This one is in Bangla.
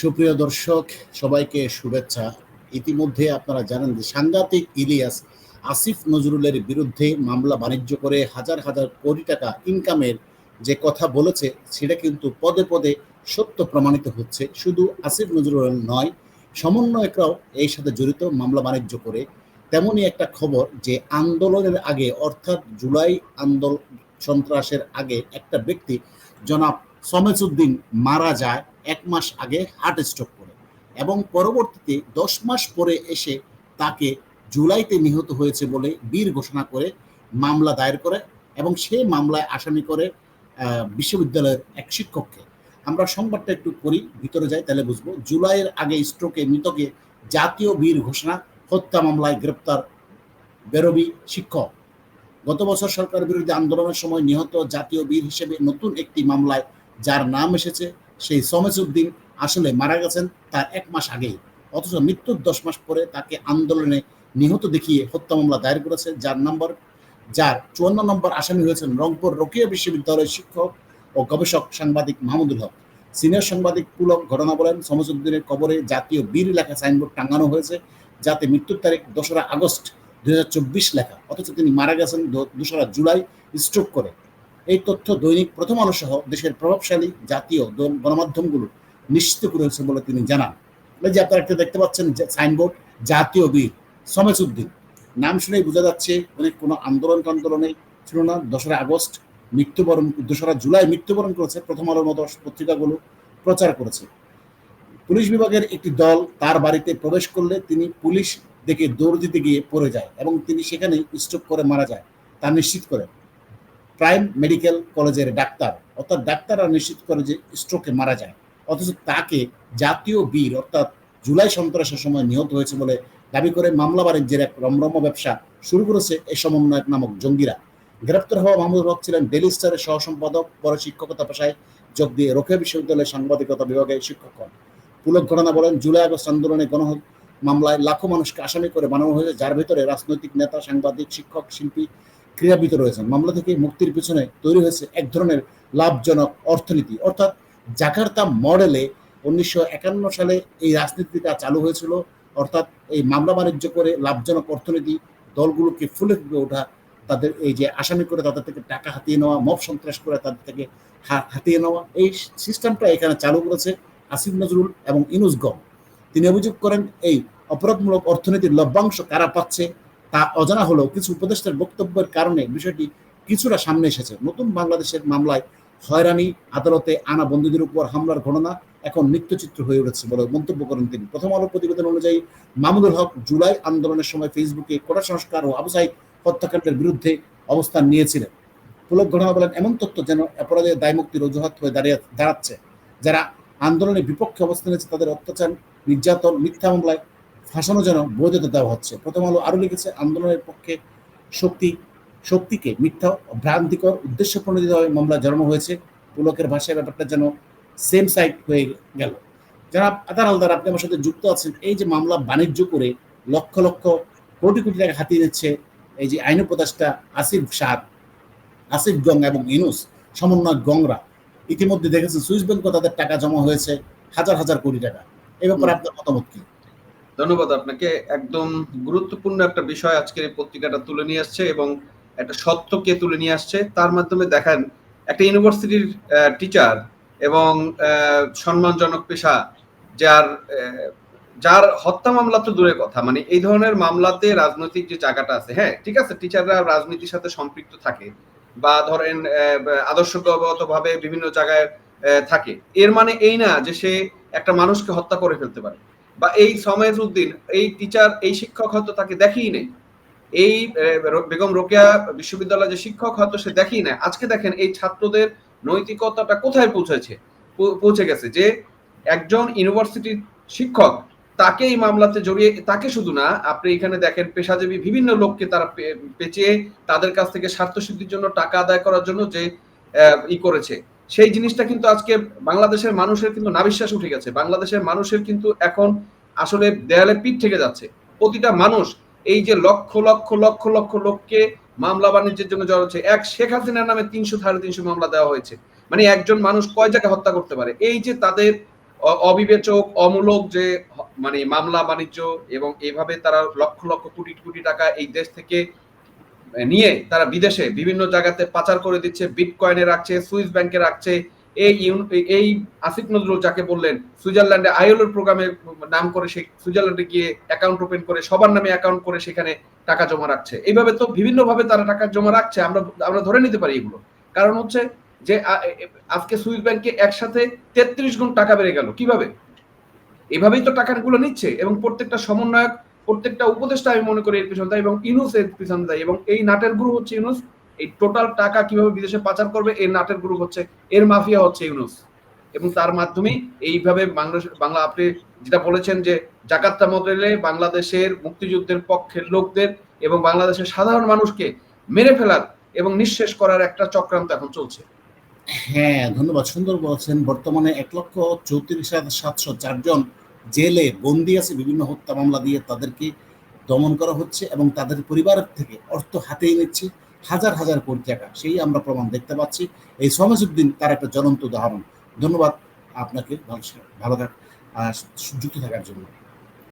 সুপ্রিয় দর্শক, সবাইকে শুভেচ্ছা। ইতিমধ্যে আপনারা জানেন যে সাংঘাতিক ইলিয়াস আসিফ নজরুলের বিরুদ্ধে মামলা বাণিজ্য করে হাজার হাজার কোটি টাকা ইনকামের যে কথা বলেছে, সেটা কিন্তু পদে পদে সত্য প্রমাণিত হচ্ছে। শুধু আসিফ নজরুল নয়, সমন্বয়করাও এই সাথে জড়িত মামলা বাণিজ্য করে। তেমনই একটা খবর যে আন্দোলনের আগে, অর্থাৎ জুলাই আন্দোলন সন্ত্রাসের আগে, একটা ব্যক্তি জনাব সমেজউদ্দিন মারা যায় এক মাস আগে হার্ট স্ট্রোক করে এবং পরবর্তীতে দশ মাস পরে এসে তাকে জুলাইতে নিহত হয়েছে বলে বীর ঘোষণা করে মামলা দায়ের করে এবং সেই মামলায় আসামি করে বিশ্ববিদ্যালয়ের এক শিক্ষককে। আমরা সংবাদটা একটু করি, ভিতরে যাই, তাহলে বুঝব। জুলাইয়ের আগে স্ট্রোকে মৃতকে জাতীয় বীর ঘোষণা, হত্যা মামলায় গ্রেপ্তার বেরবি শিক্ষক। গত বছর সরকার বিরুদ্ধে আন্দোলনের সময় নিহত জাতীয় বীর হিসেবে নতুন একটি মামলায় যার নাম এসেছে সেই সমেজউদ্দিন, আসলে মারা গেছেন তার এক মাস আগেই। অথচ মৃত্যুর দশ মাস পরে তাকে আন্দোলনে নিহত দেখিয়ে হত্যা মামলা দায়ের করেছে যার নম্বর, যার চুয়ান্ন নম্বর আসামি হয়েছেন রংপুর রোকেয়া বিশ্ববিদ্যালয়ের শিক্ষক ও গবেষক সাংবাদিক মাহমুদুল হক। সিনিয়র সাংবাদিক পুলক ঘটনা বলেন, সমাজউদ্দিনের কবরে জাতীয় বীর লেখা সাইনবোর্ড টাঙানো হয়েছে, যাতে মৃত্যুর তারিখ দোসরা আগস্ট দুই হাজার চব্বিশ লেখা। অথচ তিনি মারা গেছেন দোসরা জুলাই স্ট্রোক করে। এই তথ্য দৈনিক প্রথম আলো সহ দেশের প্রভাবশালী জাতীয় গণমাধ্যমগুলো নিশ্চিত করেছে বলে তিনি জানান। যে আপনারা একটা দেখতে পাচ্ছেন সাইনবোর্ড, জাতীয় বীর সমেজউদ্দিন নাম শুনেই বোঝা যাচ্ছে উনি কোনো আন্দোলন আন্দোলনে ছিল না। দোসরা আগস্ট মৃত্যুবরণ, দোসরা জুলাই মৃত্যুবরণ করেছে। প্রথম আলোর মতো পত্রিকাগুলো প্রচার করেছে। পুলিশ বিভাগের একটি দল তার বাড়িতে প্রবেশ করলে তিনি পুলিশ দেখে দৌড় দিতে গিয়ে পড়ে যায় এবং তিনি সেখানে স্ট্রোক করে মারা যায়। তা নিশ্চিত করেন। প্রাইম মেডিকেল কলেজের ডাক্তার, অর্থাৎ ডাক্তাররা নিশ্চিত করে যে স্ট্রোকে মারা যায়। অথচ তাকে জাতীয় বীর, অর্থাৎ জুলাই সন্ত্রাসের সময় নিহত হয়েছে বলে দাবি করে মামলা বাণিজ্যের এক রমরম ব্যবসা শুরু করেছে এই সমন্বয়ক নামক জঙ্গিরা। গ্রেপ্তার হওয়া মাহমুদুল হক ছিলেন ডেলি স্টারের সহ সম্পাদক পরে শিক্ষকতা পেশায় যোগ দিয়ে রোকেয়া বিশ্ববিদ্যালয়ের সাংবাদিকতা বিভাগে শিক্ষক হন। পুলক ঘটনা বলেন, জুলাই আগস্ট আন্দোলনে গণ মামলায় লাখো মানুষকে আসামি করে বানানো হয়েছে, যার ভিতরে রাজনৈতিক নেতা, সাংবাদিক, শিক্ষক, শিল্পী ক্রীড়াবিদ রয়েছেন। মামলা থেকে মুক্তির পিছনে তৈরি হয়েছে এক ধরনের লাভজনক অর্থনীতি। অর্থাৎ জাকার্তা মডেলে উনিশশো একান্ন সালে এই রাজনীতিটা চালু হয়েছিল। অর্থাৎ এই মামলা বাণিজ্য করে লাভজনক অর্থনীতি দলগুলোকে ফুলে ফুলে ওঠা, তাদের এই যে আসামি করে তাদের থেকে টাকা হাতিয়ে নেওয়া, মব সন্ত্রাস করে তাদের থেকে হাতিয়ে নেওয়া, এই সিস্টেমটা এখানে চালু করেছে আসিফ নজরুল এবং ইনুস গম। তিনি অভিযোগ করেন, এই অপরাধমূলক অর্থনীতির লভ্যাংশ কারা পাচ্ছে? তা অজানা হলেও কিছু উপদেষ্টার বক্তব্যের কারণে বিষয়টি কিছুটা সামনে এসেছে। নতুন বাংলাদেশের মামলায় হয়রানি, আদালতে আনা বন্দীদের উপর হামলার ঘটনা এখন নিত্যচিত্র হয়ে উঠেছে বলে মন্তব্য করেন তিনি। প্রথম আলো প্রতিবেদন অনুযায়ী মামুনুল হক জুলাই আন্দোলনের সময় ফেসবুকে কোটা সংস্কার ও আবু সাইদ হত্যাকাণ্ডের বিরুদ্ধে অবস্থান নিয়েছিলেন। পুলক ঘটনা বলেন, এমন তথ্য যেন অপরাধের দায়মুক্তির অজুহাত হয়ে দাঁড়িয়ে দাঁড়াচ্ছে। যারা আন্দোলনের বিপক্ষে অবস্থান তাদের অত্যাচার, নির্যাতন, মিথ্যা মামলায় ফাঁসানো যেন বৈধতা দেওয়া হচ্ছে। প্রথম আলো আরও লিখেছে আন্দোলনের পক্ষে শক্তি শক্তিকে মিথ্যা ভ্রান্তিকর উদ্দেশ্য প্রণোদিতভাবে মামলা জড়ানো হয়েছে। পুলকের ভাষায় ব্যাপারটা যেন সেম সাইড হয়ে গেল। যারা আদার আলদার আপনি আমার সাথে যুক্ত আছেন। এই যে মামলা বাণিজ্য করে লক্ষ লক্ষ কোটি কোটি টাকা হাতিয়ে নিচ্ছে এই যে আইন উপদেষ্টা আসিফ শাহ আসিফ গং এবং ইনুস সমন্বয় গংরা ইতিমধ্যে দেখেছেন সুইস ব্যাংকে তাদের টাকা জমা হয়েছে হাজার হাজার কোটি টাকা। এই ব্যাপারে আপনার মতামত কি? ধন্যবাদ আপনাকে। একদম গুরুত্বপূর্ণ একটা বিষয় আজকের এই পত্রিকাটা তুলে নিয়ে আসছে এবং একটা সত্যকে তুলে নিয়ে আসছে। তার মাধ্যমে দেখেন, একটা ইউনিভার্সিটির টিচার এবং সম্মানজনক পেশা, যার যার হত্যা মামলা তো দূরের কথা। মানে এই ধরনের মামলাতে রাজনৈতিক যে জায়গাটা আছে হ্যাঁ ঠিক আছে টিচাররা রাজনীতির সাথে সম্পৃক্ত থাকে বা ধরেন আদর্শগত ভাবে বিভিন্ন জায়গায় থাকে। এর মানে এই না যে সে একটা মানুষকে হত্যা করে ফেলতে পারে। বা এই সমেজ উদ্দিন এই টিচার এই শিক্ষক হয়তো তাকে দেখেই নেই। এই বেগম রোকেয়া বিশ্ববিদ্যালয়ের যে শিক্ষক হয়তো সে দেখেই না আজকে দেখেন এই ছাত্রদের নৈতিকতাটা কোথায় পৌঁছেছে? পৌঁছে গেছে যে একজন ইউনিভার্সিটির শিক্ষক তাকে এই মামলাতে জড়িয়ে, তাকে শুধু না, আপনি এখানে দেখেন পেশাজীবী বিভিন্ন লোককে তারা পেঁচিয়ে তাদের কাছ থেকে স্বার্থ সিদ্ধির জন্য টাকা আদায় করার জন্য যে ই করেছে। সেই জিনিসটা কিন্তু আজকে বাংলাদেশের মানুষের কিন্তু নাবিশ্বাস উঠে গেছে। বাংলাদেশের মানুষের কিন্তু এখন আসলে দেয়ালে পিঠ থেকে যাচ্ছে। প্রতিটা মানুষ এই যে লক্ষ লক্ষ লক্ষ লক্ষ লোককে মামলা বাণিজ্যের জন্য জড়ো জড়াচ্ছে এক শেখ হাসিনার নামে তিনশো সাড়ে তিনশো মামলা দেওয়া হয়েছে। মানে একজন মানুষ কয় জায়গায় হত্যা করতে পারে? এই যে তাদের অবিবেচক, অমূলক যে মানে মামলা বাণিজ্য এবং এইভাবে তারা লক্ষ লক্ষ কোটি কোটি টাকা এই দেশ থেকে নিয়ে তারা বিদেশে বিভিন্ন জায়গাতে পাচার করে দিচ্ছে বিটকয়েনে রাখছে, সুইস ব্যাংকে রাখছে। এই এই আসিফ নজরুল যাকে বললেন, সুইজারল্যান্ডে আইএলওর প্রোগ্রামে নাম করে সেই সুইজারল্যান্ডে গিয়ে অ্যাকাউন্ট ওপেন করে, সবার নামে অ্যাকাউন্ট করে সেখানে টাকা জমা রাখছে। এইভাবে তো বিভিন্ন ভাবে তারা টাকা জমা রাখছে, আমরা আমরা ধরে নিতে পারি এগুলো। কারণ হচ্ছে যে আজকে সুইস ব্যাংকে একসাথে তেত্রিশ গুণ টাকা বেড়ে গেল। কীভাবে? এভাবেই তো টাকাগুলো নিচ্ছে এবং প্রত্যেকটা সমন্বয়ক প্রত্যেকটা উপদেষ্টা আমি মনে করি এর পিছনে দায়ী এবং ইউনুস এর পিছনে দায়ী এবং এই নাটের গ্রুপ হচ্ছে ইউনুস। এই টোটাল টাকা কীভাবে বিদেশে পাচার করবে, এই নাটের গ্রুপ হচ্ছে, এর মাফিয়া হচ্ছে ইউনুস। এবং তার মাধ্যমেই এইভাবে বাংলাদেশ বাংলা আপনি যেটা বলেছেন যে জাকাত্তা মডেলে বাংলাদেশের মুক্তিযুদ্ধের পক্ষের লোকদের এবং বাংলাদেশের সাধারণ মানুষকে মেরে ফেলার এবং নিঃশেষ করার একটা চক্রান্ত এখন চলছে। হ্যাঁ ধন্যবাদ। সুন্দর বলছেন। বর্তমানে এক লক্ষ চৌত্রিশ হাজার সাতশো চারজন জেলে বন্দি আছে, বিভিন্ন হত্যা মামলা দিয়ে তাদেরকে দমন করা হচ্ছে এবং তাদের পরিবার থেকে অর্থ হাতেই নিচ্ছে হাজার হাজার কোটি টাকা। সেই আমরা প্রমাণ দেখতে পাচ্ছি। এই সমাজউদ্দিন, তার একটা জ্বলন্ত উদাহরণ। ধন্যবাদ আপনাকে, ভালো ভালো যুক্ত থাকার জন্য।